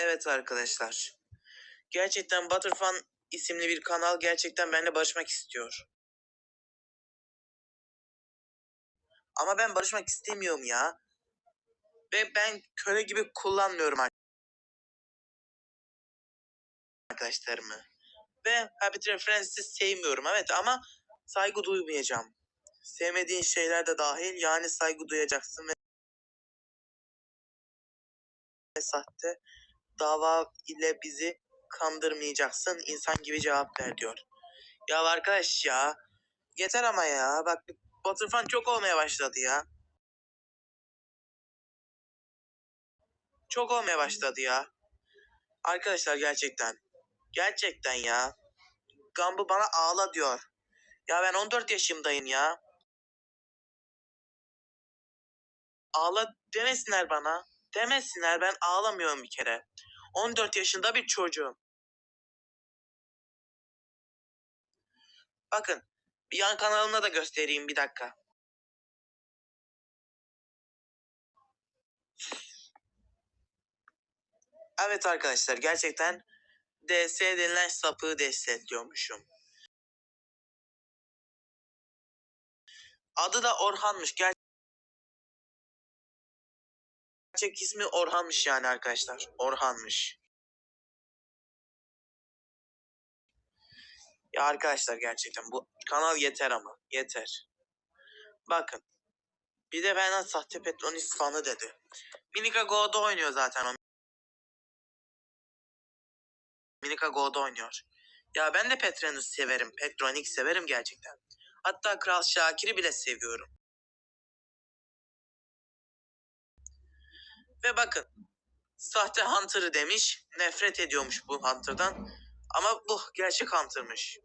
Evet arkadaşlar. Gerçekten Butterfan isimli bir kanal gerçekten benimle barışmak istiyor. Ama ben barışmak istemiyorum ya. Ve ben köle gibi kullanmıyorum arkadaşlarımı. Ve Habit Reference'i sevmiyorum evet ama saygı duymayacağım. Sevmediğin şeyler de dahil yani saygı duyacaksın ve sahte dava ile bizi kandırmayacaksın. İnsan gibi cevap ver diyor. Ya arkadaş ya. Yeter ama ya. Bak Butterfan çok olmaya başladı ya. Çok olmaya başladı ya. Arkadaşlar gerçekten. Gerçekten ya. Gambu bana ağla diyor. Ya ben 14 yaşımdayım ya. Ağla demesinler bana. Demesinler ben ağlamıyorum bir kere. 14 yaşında bir çocuğum. Bakın bir yan kanalına da göstereyim bir dakika. Evet arkadaşlar gerçekten DS denilen sapığı destekliyormuşum. Adı da Orhan'mış. Ger- Gerçek ismi Orhan'mış yani arkadaşlar. Orhan'mış. Ya arkadaşlar gerçekten bu kanal yeter ama. Yeter. Bakın. Bir de benden sahte Petronis fanı dedi. Minika Go'da oynuyor zaten o. Minika Go'da oynuyor. Ya ben de Petronus severim. Petronik severim gerçekten. Hatta Kral Şakir'i bile seviyorum. Ve bakın. Sahte Hunter'ı demiş. Nefret ediyormuş bu Hunter'dan. Ama bu gerçek Hunter'mış.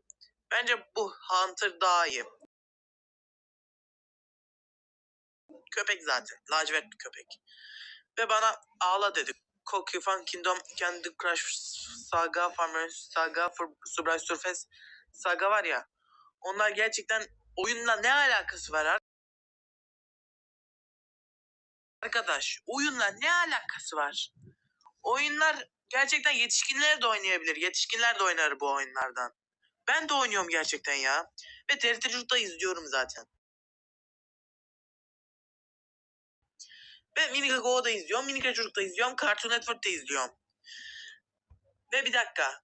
Bence bu Hunter daha iyi. Köpek zaten. Lacivert bir köpek. Ve bana ağla dedi. Kokifan Kingdom Candy Crush Saga Farmer Saga Subray Surface Saga var ya. Onlar gerçekten oyunla ne alakası var ar- arkadaş? Oyunla ne alakası var? Oyunlar gerçekten yetişkinler de oynayabilir. Yetişkinler de oynar bu oyunlardan. Ben de oynuyorum gerçekten ya. Ve TRT Çocuk'ta izliyorum zaten. Ve Minika Go'da izliyorum. Minika Çocuk'ta izliyorum. Cartoon Network'ta izliyorum. Ve bir dakika.